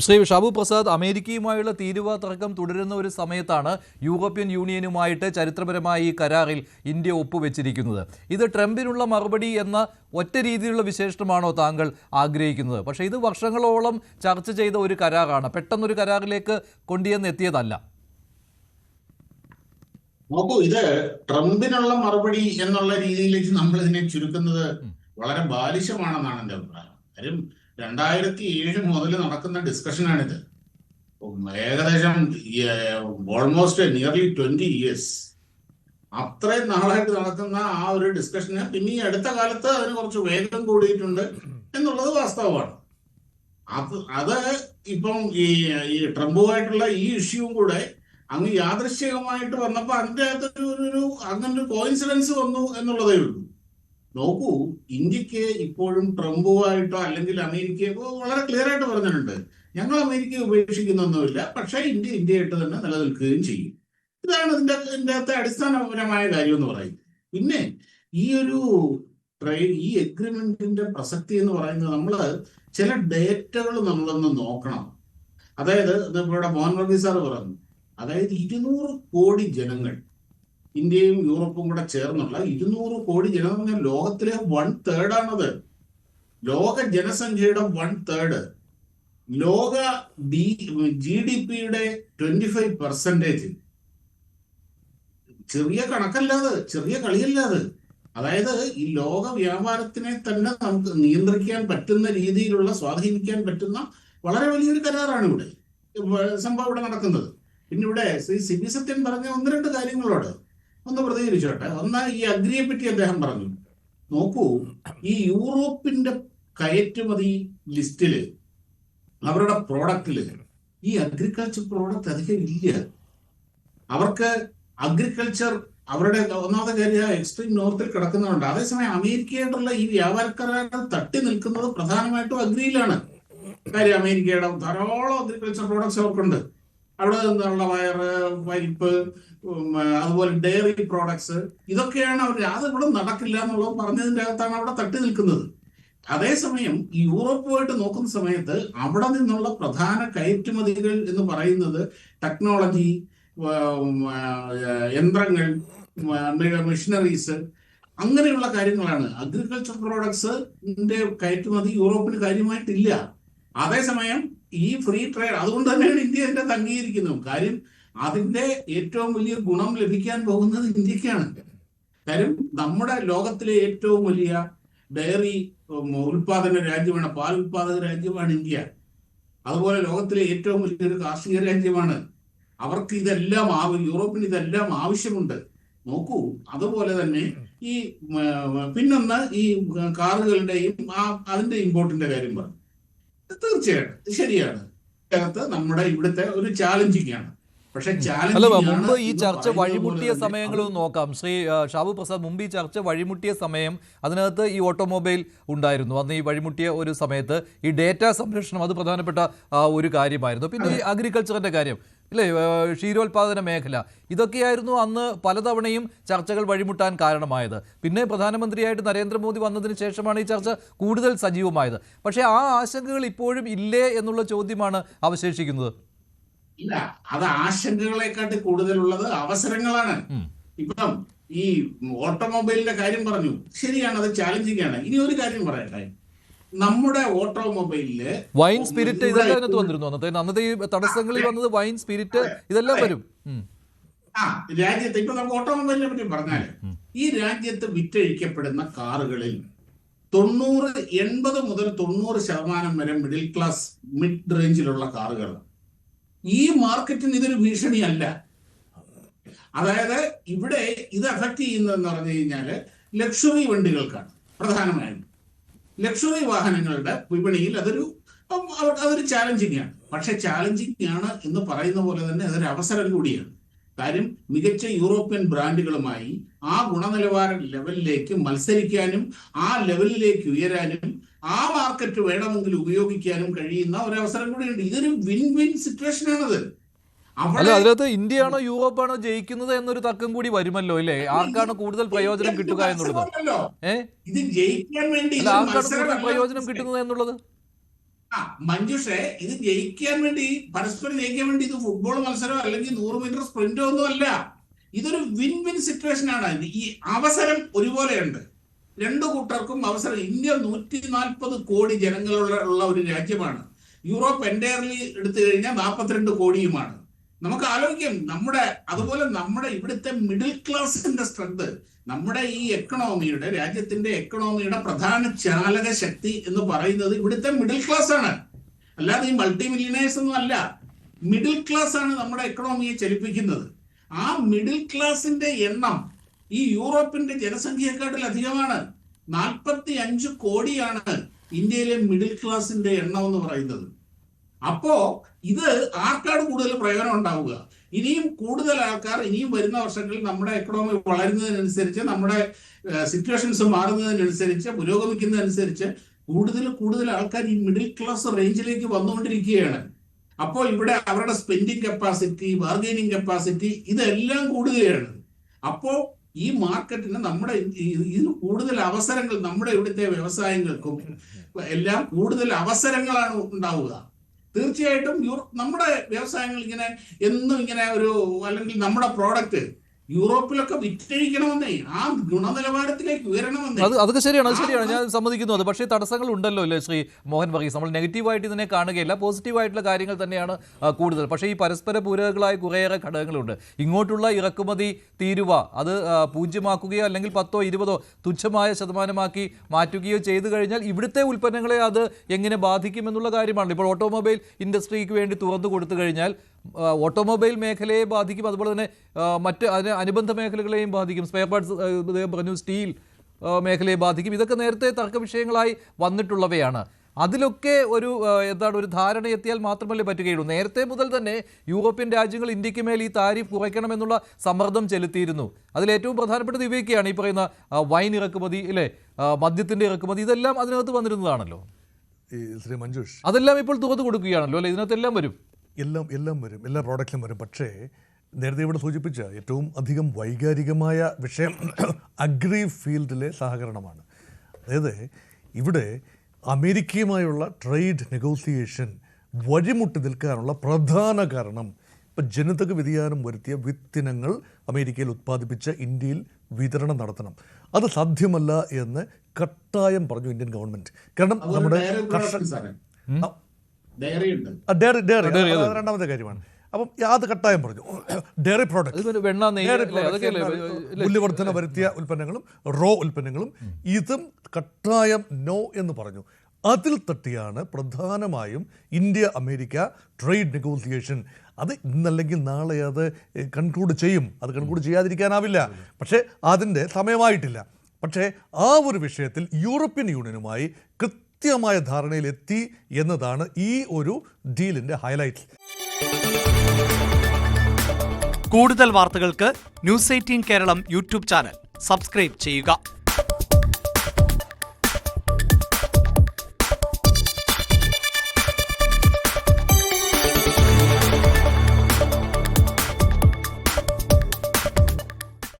ശ്രീ ഷാബു പ്രസാദ് അമേരിക്കയുമായുള്ള തീരുവ തർക്കം തുടരുന്ന ഒരു സമയത്താണ് യൂറോപ്യൻ യൂണിയനുമായിട്ട് ചരിത്രപരമായി ഈ കരാറിൽ ഇന്ത്യ ഒപ്പുവെച്ചിരിക്കുന്നത്. ഇത് ട്രംപിനുള്ള മറുപടി എന്ന ഒറ്റ രീതിയിലുള്ള വിശേഷണമാണോ താങ്കൾ ആഗ്രഹിക്കുന്നത്? പക്ഷേ ഇത് വർഷങ്ങളോളം ചർച്ച ചെയ്ത ഒരു കരാറാണ്. പെട്ടെന്നൊരു കരാറിലേക്ക് കൊണ്ടുവന്ന് എത്തിയതല്ല. നോക്കൂ ഇത് ട്രംപിനുള്ള മറുപടി എന്നുള്ള രീതിയിലേക്ക് നമ്മൾ ഇതിനെ ചുരുക്കുന്നത് വളരെ ബാലിശമാണെന്നാണ് എന്റെ അഭിപ്രായം. കാര്യം രണ്ടായിരത്തി ഏഴ് മുതൽ നടക്കുന്ന ഡിസ്കഷനാണിത്. ഏകദേശം ഓൾമോസ്റ്റ് നിയർലി ട്വന്റി ഇയേഴ്സ് അത്രയും നാളായിട്ട് നടക്കുന്ന ആ ഒരു ഡിസ്കഷന് പിന്നെ ഈ അടുത്ത കാലത്ത് അതിന് കുറച്ച് വേഗം കൂടിയിട്ടുണ്ട് എന്നുള്ളത് വാസ്തവമാണ്. അത് അത് ഇപ്പം ഈ ഈ ട്രംപുമായിട്ടുള്ള ഈ ഇഷ്യൂവും കൂടെ അങ്ങ് യാദൃശ്ചികമായിട്ട് വന്നപ്പോൾ അതിന്റെ അകത്തൊരു ഒരു അങ്ങനെ കോയിൻസിഡൻസ് വന്നു എന്നുള്ളതേ ഉള്ളൂ. നോക്കൂ ഇന്ത്യയ്ക്ക് ഇപ്പോഴും ട്രംപുമായിട്ടോ അല്ലെങ്കിൽ അമേരിക്കയോ വളരെ ക്ലിയർ ആയിട്ട് പറഞ്ഞിട്ടുണ്ട്. ഞങ്ങൾ അമേരിക്കയെ ഉപേക്ഷിക്കുന്നൊന്നുമില്ല പക്ഷേ ഇന്ത്യ ഇന്ത്യയായിട്ട് തന്നെ നിലനിൽക്കുകയും ചെയ്യും. ഇതാണ് ഇതിന്റെ ഇതിന്റെ അകത്തെ അടിസ്ഥാനപരമായ കാര്യം എന്ന് പറയുന്നത്. പിന്നെ ഈ ഒരു ഈ എഗ്രിമെന്റിന്റെ പ്രസക്തി എന്ന് പറയുന്നത് നമ്മൾ ചില ഡേറ്റകൾ നമ്മളൊന്ന് നോക്കണം. അതായത് ഇവിടെ മോഹൻ വർഗീസ് സാറ് പറഞ്ഞു അതായത് ഇരുന്നൂറ് കോടി ജനങ്ങൾ ഇന്ത്യയും യൂറോപ്പും കൂടെ ചേർന്നുള്ള ഇരുന്നൂറ് കോടി ജനം എന്ന് പറഞ്ഞാൽ ലോകത്തിലെ വൺ തേർഡ് ആണത്. ലോക ജനസംഖ്യയുടെ വൺ തേർഡ് ലോക ബി ജി ഡി പിയുടെ ട്വന്റി ഫൈവ് പെർസെന്റേജ് ചെറിയ കണക്കല്ലാതെ ചെറിയ കളിയല്ലാതെ അതായത് ഈ ലോക വ്യാപാരത്തിനെ തന്നെ നമുക്ക് നിയന്ത്രിക്കാൻ പറ്റുന്ന രീതിയിലുള്ള സ്വാധീനിക്കാൻ പറ്റുന്ന വളരെ വലിയൊരു കരാറാണ് ഇവിടെ. സംഭവം ഇവിടെ നടക്കുന്നത്. പിന്നെ ഇവിടെ ശ്രീ സിബി സത്യൻ പറഞ്ഞ ഒന്ന് രണ്ട് കാര്യങ്ങളോട്. ഒന്ന് പ്രതികരിച്ചോട്ടെ. ഒന്ന് ഈ അഗ്രിയെ പറ്റി അദ്ദേഹം പറഞ്ഞു. നോക്കൂ ഈ യൂറോപ്പിന്റെ കയറ്റുമതി ലിസ്റ്റിൽ അവരുടെ പ്രോഡക്റ്റിൽ ഈ അഗ്രികൾച്ചർ പ്രോഡക്റ്റ് അധികം ഇല്ല. അവർക്ക് അഗ്രികൾച്ചർ അവരുടെ ഒന്നാമത്തെ കാര്യം എക്സ്ട്രീം നോർത്തിൽ കിടക്കുന്നതുകൊണ്ട് അതേസമയം അമേരിക്കയായിട്ടുള്ള ഈ വ്യാപാരക്കാരുടെ തട്ടി നിൽക്കുന്നത് പ്രധാനമായിട്ടും അഗ്രിയിലാണ്. കാര്യം അമേരിക്കയുടെ ധാരാളം അഗ്രികൾച്ചർ പ്രോഡക്ട്സ് അവർക്കുണ്ട്. അവിടെ നിന്നുള്ള വയറ് പരിപ്പ് അതുപോലെ ഡെയറി പ്രോഡക്ട്സ് ഇതൊക്കെയാണ് അവർ അത് ഇവിടെ നടക്കില്ല എന്നുള്ളത് പറഞ്ഞതിന്റെ അകത്താണ് അവിടെ തട്ടി നിൽക്കുന്നത്. അതേസമയം യൂറോപ്പുമായിട്ട് നോക്കുന്ന സമയത്ത് അവിടെ നിന്നുള്ള പ്രധാന കയറ്റുമതികൾ എന്ന് പറയുന്നത് ടെക്നോളജി യന്ത്രങ്ങൾ മെഷീനറീസ് അങ്ങനെയുള്ള കാര്യങ്ങളാണ്. അഗ്രികൾച്ചർ പ്രോഡക്ട്സിന്റെ കയറ്റുമതി യൂറോപ്പിന് കാര്യമായിട്ടില്ല. അതേസമയം ഈ ഫ്രീ ട്രേഡ് അതുകൊണ്ട് തന്നെയാണ് ഇന്ത്യ എന്നെ അംഗീകരിക്കുന്നത് കാര്യം അതിന്റെ ഏറ്റവും വലിയ ഗുണം ലഭിക്കാൻ പോകുന്നത് ഇന്ത്യക്കാണ്. കാര്യം നമ്മുടെ ലോകത്തിലെ ഏറ്റവും വലിയ ഡയറി ഉൽപാദന രാജ്യമാണ് പാൽ ഉൽപാദക രാജ്യമാണ് ഇന്ത്യ. അതുപോലെ ലോകത്തിലെ ഏറ്റവും വലിയൊരു കാർഷിക രാജ്യമാണ്. അവർക്ക് ഇതെല്ലാം ആവശ്യം യൂറോപ്പിന് ഇതെല്ലാം ആവശ്യമുണ്ട്. നോക്കൂ അതുപോലെ തന്നെ ഈ പിന്നൊന്ന് ഈ കാറുകളുടെയും ആ അതിന്റെ ഇമ്പോർട്ടിന്റെ കാര്യം പറഞ്ഞു. തീർച്ചയായിട്ടും ശരിയാണ്. അകത്ത് നമ്മുടെ ഇവിടുത്തെ ഒരു ചാലഞ്ചിങ് ആണ്. പക്ഷേ അല്ല മുമ്പ് ഈ ചർച്ച വഴിമുട്ടിയ സമയങ്ങളൊന്നും നോക്കാം. ശ്രീ ഷാബു പ്രസാദ് മുമ്പ് ഈ ചർച്ച വഴിമുട്ടിയ സമയം അതിനകത്ത് ഈ ഓട്ടോമൊബൈൽ ഉണ്ടായിരുന്നു. അന്ന് ഈ വഴിമുട്ടിയ ഒരു സമയത്ത് ഈ ഡേറ്റ സംരക്ഷണം അത് പ്രധാനപ്പെട്ട ഒരു കാര്യമായിരുന്നു. പിന്നെ ഈ അഗ്രികൾച്ചറിന്റെ കാര്യം. ഇല്ലേ ആ, ക്ഷീരോത്പാദന മേഖല. ഇതൊക്കെയായിരുന്നു അന്ന് പലതവണയും ചർച്ചകൾ വഴിമുട്ടാൻ കാരണമായത്. പിന്നെ പ്രധാനമന്ത്രിയായിട്ട് നരേന്ദ്രമോദി വന്നതിന് ശേഷമാണ് ഈ ചർച്ച കൂടുതൽ സജീവമായത്. പക്ഷേ ആ ആശങ്കകൾ ഇപ്പോഴും ഇല്ലേ എന്നുള്ള ചോദ്യമാണ് അവശേഷിക്കുന്നത്. ഇല്ല അത് ആശങ്കകളെക്കാട്ടി കൂടുതലുള്ളത് അവസരങ്ങളാണ്. ഇപ്പം ഈ ഓട്ടോമൊബൈലിന്റെ കാര്യം പറഞ്ഞു. ശരിയാണ് അത് ചാലഞ്ചിങ് ആണ്. ഇനി ഒരു കാര്യം പറയട്ടെ. നമ്മുടെ ഓട്ടോമൊബൈലിൽ വൈൻ സ്പിരിറ്റ് ഇതെല്ലാം അതിനകത്ത് വന്നിരുന്നു അന്നത്തെ. അന്നത്തെ ഈ തടസ്സങ്ങളിൽ വന്നത് വൈൻ സ്പിരിറ്റ് ഇതെല്ലാം വരും. ആ രാജ്യത്ത് ഇപ്പൊ നമുക്ക് ഓട്ടോമൊബൈലിനെ പറ്റി പറഞ്ഞാൽ ഈ രാജ്യത്ത് വിറ്റഴിക്കപ്പെടുന്ന കാറുകളിൽ തൊണ്ണൂറ് എൺപത് മുതൽ തൊണ്ണൂറ് ശതമാനം വരെ മിഡിൽ ക്ലാസ് മിഡ് റേഞ്ചിലുള്ള കാറുകൾ ഈ മാർക്കറ്റിന് ഇതൊരു ഭീഷണിയല്ല. അതായത് ഇവിടെ ഇത് അഫക്ട് ചെയ്യുന്നതെന്ന് പറഞ്ഞു കഴിഞ്ഞാൽ ലക്ഷറി വണ്ടികൾക്കാണ് പ്രധാനമായും. ലക്ഷറി വാഹനങ്ങളുടെ വിപണിയിൽ അതൊരു അതൊരു ചാലഞ്ചിങ് ആണ്. പക്ഷെ ചാലഞ്ചിങ് ആണ് എന്ന് പറയുന്ന പോലെ തന്നെ അതൊരു അവസരം കൂടിയാണ്. കാര്യം മികച്ച യൂറോപ്യൻ ബ്രാൻഡുകളുമായി ആ ഗുണനിലവാര ലെവലിലേക്ക് മത്സരിക്കാനും ആ ലെവലിലേക്ക് ഉയരാനും ആ മാർക്കറ്റ് വേണമെങ്കിൽ ഉപയോഗിക്കാനും കഴിയുന്ന ഒരു അവസരം കൂടിയുണ്ട്. ഇതൊരു വിൻ വിൻ സിറ്റുവേഷൻ ആണത്. അല്ല ഇന്ത്യ അതിനകത്ത് ഇന്ത്യയാണോ യൂറോപ്പാണോ ജയിക്കുന്നത് എന്നൊരു തർക്കം കൂടി വരുമല്ലോ അല്ലേ ആർക്കാണ് കൂടുതൽ പ്രയോജനം കിട്ടുക എന്നുള്ളത്? ആർക്കാണ് കൂടുതൽ പ്രയോജനം കിട്ടുന്നത് എന്നുള്ളത്? ആ മഞ്ജുഷെ ഇത് ജയിക്കാൻ വേണ്ടി പരസ്പരം ജയിക്കാൻ വേണ്ടി ഇത് ഫുട്ബോൾ മത്സരം അല്ലെങ്കിൽ നൂറ് മീറ്റർ സ്പ്രിന്റോ ഒന്നും അല്ല. ഇതൊരു വിൻ വിൻ സിറ്റുവേഷൻ ആണ്. ഈ അവസരം ഒരുപോലെയുണ്ട്. രണ്ടു കൂട്ടർക്കും അവസരം. ഇന്ത്യ നൂറ്റി നാൽപ്പത് കോടി ജനങ്ങളുള്ള ഉള്ള ഒരു രാജ്യമാണ്. യൂറോപ്പ് എന്റയർലി എടുത്തു കഴിഞ്ഞാൽ നാൽപ്പത്തിരണ്ട് കോടിയുമാണ്. നമുക്ക് ആലോചിക്കാം നമ്മുടെ അതുപോലെ നമ്മുടെ ഇവിടുത്തെ മിഡിൽ ക്ലാസിന്റെ സ്ട്രെങ്ത് നമ്മുടെ ഈ എക്കണോമിയുടെ രാജ്യത്തിന്റെ എക്കണോമിയുടെ പ്രധാന ചാലക ശക്തി എന്ന് പറയുന്നത് ഇവിടുത്തെ മിഡിൽ ക്ലാസ് ആണ്. അല്ലാതെ ഈ മൾട്ടി മില്യനേഴ്സ് ഒന്നും അല്ല. മിഡിൽ ക്ലാസ് ആണ് നമ്മുടെ എക്കണോമിയെ ചലിപ്പിക്കുന്നത്. ആ മിഡിൽ ക്ലാസിന്റെ എണ്ണം ഈ യൂറോപ്പിന്റെ ജനസംഖ്യയെക്കാട്ടിൽ അധികമാണ്. നാൽപ്പത്തി അഞ്ച് കോടിയാണ് ഇന്ത്യയിലെ മിഡിൽ ക്ലാസിന്റെ എണ്ണം എന്ന് പറയുന്നത്. അപ്പോ ഇത് ആർക്കാണ് കൂടുതൽ പ്രയോജനം ഉണ്ടാവുക? ഇനിയും കൂടുതൽ ആൾക്കാർ ഇനിയും വരുന്ന വർഷങ്ങളിൽ നമ്മുടെ എക്കണോമി വളരുന്നതിനനുസരിച്ച് നമ്മുടെ സിറ്റുവേഷൻസ് മാറുന്നതിനനുസരിച്ച് പുരോഗമിക്കുന്നതനുസരിച്ച് കൂടുതൽ കൂടുതൽ ആൾക്കാർ ഈ മിഡിൽ ക്ലാസ് റേഞ്ചിലേക്ക് വന്നുകൊണ്ടിരിക്കുകയാണ്. അപ്പോൾ ഇവിടെ അവരുടെ സ്പെൻഡിങ് കപ്പാസിറ്റി ബാർഗൈനിങ് കപ്പാസിറ്റി ഇതെല്ലാം കൂടുകയാണ്. അപ്പോൾ ഈ മാർക്കറ്റിന് നമ്മുടെ ഇതിന് കൂടുതൽ അവസരങ്ങൾ നമ്മുടെ ഇവിടുത്തെ വ്യവസായങ്ങൾക്കും എല്ലാം കൂടുതൽ അവസരങ്ങളാണ് ഉണ്ടാവുക. തീർച്ചയായിട്ടും നമ്മുടെ വ്യവസായങ്ങൾ ഇങ്ങനെ എന്നും ഇങ്ങനെ ഒരു അല്ലെങ്കിൽ നമ്മുടെ പ്രോഡക്റ്റ് യൂറോപ്പിലൊക്കെ വിറ്റഴിക്കണമെന്നേ ആ ഗുണനിലവാരത്തിലേക്ക് ഉയരണമെന്നേ. അത് അതൊക്കെ ശരിയാണ് അത് ശരിയാണ്. ഞാൻ സമ്മതിക്കുന്നു അത്. പക്ഷേ തടസ്സങ്ങൾ ഉണ്ടല്ലോ അല്ലേ ശ്രീ മോഹൻ വർഗീസ്? നമ്മൾ നെഗറ്റീവായിട്ട് ഇതിനെ കാണുകയില്ല പോസിറ്റീവായിട്ടുള്ള കാര്യങ്ങൾ തന്നെയാണ് കൂടുതൽ. പക്ഷേ ഈ പരസ്പര പൂരകങ്ങളായ കുറേയേറെ ഘടകങ്ങളുണ്ട്. ഇങ്ങോട്ടുള്ള ഇറക്കുമതി തീരുവ അത് പൂജ്യമാക്കുകയോ അല്ലെങ്കിൽ പത്തോ ഇരുപതോ തുച്ഛമായ ശതമാനമാക്കി മാറ്റുകയോ ചെയ്തു കഴിഞ്ഞാൽ ഇവിടുത്തെ ഉൽപ്പന്നങ്ങളെ അത് എങ്ങനെ ബാധിക്കുമെന്നുള്ള കാര്യമാണല്ലോ. ഇപ്പോൾ ഓട്ടോമൊബൈൽ ഇൻഡസ്ട്രിക്ക് വേണ്ടി തുറന്നു കൊടുത്തു കഴിഞ്ഞാൽ ഓട്ടോമൊബൈൽ മേഖലയെ ബാധിക്കും. അതുപോലെ തന്നെ മറ്റ് അതിന് അനുബന്ധ മേഖലകളെയും ബാധിക്കും. സ്പെയർ പാർട്സ് പറഞ്ഞു സ്റ്റീൽ മേഖലയെ ബാധിക്കും. ഇതൊക്കെ നേരത്തെ തർക്ക വിഷയങ്ങളായി വന്നിട്ടുള്ളവയാണ്. അതിലൊക്കെ ഒരു എന്താണ് ഒരു ധാരണ എത്തിയാൽ മാത്രമല്ലേ പറ്റുകയുള്ളൂ. നേരത്തെ മുതൽ തന്നെ യൂറോപ്യൻ രാജ്യങ്ങൾ ഇന്ത്യയ്ക്ക് മേൽ ഈ താരിഫ് കുറയ്ക്കണമെന്നുള്ള സമ്മർദ്ദം ചെലുത്തിയിരുന്നു. അതിലേറ്റവും പ്രധാനപ്പെട്ടത് ഇവയൊക്കെയാണ്. ഈ പറയുന്ന വൈൻ ഇറക്കുമതി ഇല്ലേ? മദ്യത്തിന്റെ ഇറക്കുമതി ഇതെല്ലാം അതിനകത്ത് വന്നിരുന്നതാണല്ലോ. ഈ ശ്രീ മഞ്ജുഷ്. അതെല്ലാം ഇപ്പോൾ തുറന്നു കൊടുക്കുകയാണല്ലോ അല്ലേ? ഇതിനകത്തെല്ലാം വരും. എല്ലാം എല്ലാം വരും എല്ലാ പ്രോഡക്റ്റിലും വരും. പക്ഷേ നേരത്തെ ഇവിടെ സൂചിപ്പിച്ച ഏറ്റവും അധികം വൈകാരികമായ വിഷയം അഗ്രി ഫീൽഡിലെ സഹകരണമാണ്. അതായത് ഇവിടെ അമേരിക്കയുമായുള്ള ട്രേഡ് നെഗോസിയേഷൻ വഴിമുട്ടി നിൽക്കാനുള്ള പ്രധാന കാരണം ഇപ്പം ജനിതക വ്യതിയാനം വരുത്തിയ വിത്തിനങ്ങൾ അമേരിക്കയിൽ ഉത്പാദിപ്പിച്ച ഇന്ത്യയിൽ വിതരണം നടത്തണം. അത് സാധ്യമല്ല എന്ന് കട്ടായം പറഞ്ഞു ഇന്ത്യൻ ഗവൺമെന്റ് കാരണം നമ്മുടെ കർഷക രണ്ടാമത്തെ കാര്യമാണ്. അപ്പം അത് കട്ടായം പറഞ്ഞു. Dairy product? മൂല്യവർദ്ധന വരുത്തിയ ഉൽപ്പന്നങ്ങളും റോ ഉൽപ്പന്നങ്ങളും ഇതും കട്ടായം നോ എന്ന് പറഞ്ഞു. അതിൽ തട്ടിയാണ് പ്രധാനമായും ഇന്ത്യ അമേരിക്ക ട്രേഡ് നെഗോസിയേഷൻ അത് ഇന്നല്ലെങ്കിൽ നാളെ അത് കൺക്ലൂഡ് ചെയ്യും. അത് കൺക്ലൂഡ് ചെയ്യാതിരിക്കാനാവില്ല. പക്ഷേ അതിന്റെ സമയമായിട്ടില്ല. പക്ഷേ ആ ഒരു വിഷയത്തിൽ യൂറോപ്യൻ യൂണിയനുമായി കൃത്യമായ ധാരണയിലെത്തി എന്നതാണ് ഈ ഒരു ഡീലിന്റെ ഹൈലൈറ്റ്. കൂടുതൽ വാർത്തകൾക്ക് News Eighteen Keralam YouTube channel. Subscribe ചെയ്യുക.